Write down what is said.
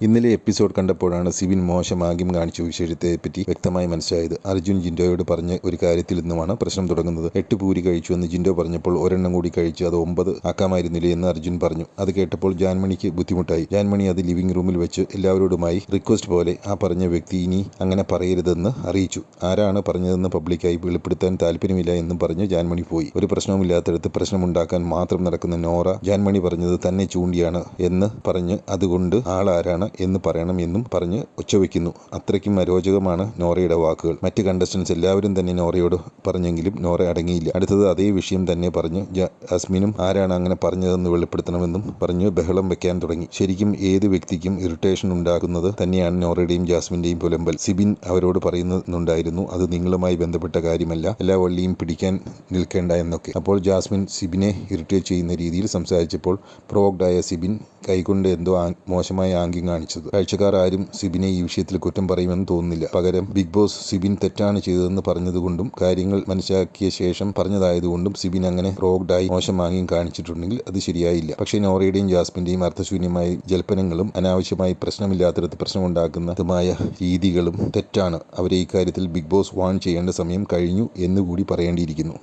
ഇന്നലെ എപ്പിസോഡ് കണ്ടപ്പോഴാണ് സിവിൻ മോശം കാണിച്ച വിഷയത്തെപ്പറ്റി വ്യക്തമായി മനസ്സിലായത്. അർജുൻ ജിൻഡോയോട് പറഞ്ഞ ഒരു കാര്യത്തിൽ നിന്നുമാണ് പ്രശ്നം തുടങ്ങുന്നത്. എട്ട് പൂരി കഴിച്ചു എന്ന് ജിൻഡോ പറഞ്ഞപ്പോൾ ഒരെണ്ണം കൂടി കഴിച്ചു അത് ഒമ്പത് ആക്കാമായിരുന്നില്ലേ എന്ന് അർജുൻ പറഞ്ഞു. അത് കേട്ടപ്പോൾ ജാൻമണിക്ക് ബുദ്ധിമുട്ടായി. ജാൻമണി അത് ലിവിംഗ് റൂമിൽ വെച്ച് എല്ലാവരോടുമായി റിക്വസ്റ്റ് പോലെ ആ പറഞ്ഞ വ്യക്തി ഇനി അങ്ങനെ പറയരുതെന്ന് അറിയിച്ചു. ആരാണ് പറഞ്ഞതെന്ന് പബ്ലിക്കായി വെളിപ്പെടുത്താൻ താല്പര്യമില്ല എന്നും പറഞ്ഞ് ജാൻമണി പോയി. ഒരു പ്രശ്നവുമില്ലാത്തടത്ത് പ്രശ്നമുണ്ടാക്കാൻ മാത്രം നടക്കുന്ന നോറ ജാൻമണി പറഞ്ഞത് തന്നെ ചൂണ്ടിയാണ് എന്ന് പറഞ്ഞ് അതുകൊണ്ട് ആളാരാണ് എന്ന് പറയണം എന്നും പറഞ്ഞ് ഒച്ചവെക്കുന്നു അത്രയ്ക്കും അരോചകമാണ് നോറയുടെ വാക്കുകൾ. മറ്റ് കണ്ടസ്റ്റൻസ് എല്ലാവരും തന്നെ നോറയോട് പറഞ്ഞെങ്കിലും നോറ അടങ്ങിയില്ല. അടുത്തത് അതേ വിഷയം തന്നെ പറഞ്ഞ് ജാസ്മിനും ആരാണ് അങ്ങനെ പറഞ്ഞതെന്ന് വെളിപ്പെടുത്തണമെന്നും പറഞ്ഞ് ബഹളം വെക്കാൻ തുടങ്ങി. ശരിക്കും ഏത് വ്യക്തിക്കും ഇറിറ്റേഷൻ ഉണ്ടാകുന്നത് തന്നെയാണ് നോറയുടെയും ജാസ്മിന്റെയും പുലമ്പൽ. സിബിൻ അവരോട് പറയുന്നുണ്ടായിരുന്നു അത് നിങ്ങളുമായി ബന്ധപ്പെട്ട കാര്യമല്ല. എല്ലാ വള്ളിയും പിടിക്കാൻ നിൽക്കേണ്ട എന്നൊക്കെ. അപ്പോൾ ജാസ്മിൻ സിബിനെ ഇറിറ്റേറ്റ് ചെയ്യുന്ന രീതിയിൽ സംസാരിച്ചപ്പോൾ പ്രോഗ്ഡായ സിബിൻ കൈകൊണ്ട് എന്തോ മോശമായ ആംഗ്യം കാണിച്ചത് കാഴ്ചക്കാർ ആരും സിബിനെ ഈ വിഷയത്തിൽ കുറ്റം പറയുമെന്ന് തോന്നുന്നില്ല. പകരം ബിഗ് ബോസ് സിബിൻ തെറ്റാണ് ചെയ്തതെന്ന് പറഞ്ഞതുകൊണ്ടും കാര്യങ്ങൾ മനസ്സിലാക്കിയ ശേഷം പറഞ്ഞതായതുകൊണ്ടും സിബിൻ അങ്ങനെ റോഗ്ഡായി മോശം വാങ്ങിയും കാണിച്ചിട്ടുണ്ടെങ്കിൽ അത് ശരിയായില്ല. പക്ഷേ നോറയുടെയും ജാസ്മിന്റെയും അർത്ഥശൂന്യമായ ജൽപ്പനങ്ങളും അനാവശ്യമായി പ്രശ്നമില്ലാത്തിടത്ത് പ്രശ്നമുണ്ടാക്കുന്നതുമായ രീതികളും തെറ്റാണ്. അവരെ ഇക്കാര്യത്തിൽ ബിഗ് ബോസ് വാൺ ചെയ്യേണ്ട സമയം കഴിഞ്ഞു എന്നുകൂടി പറയേണ്ടിയിരിക്കുന്നു.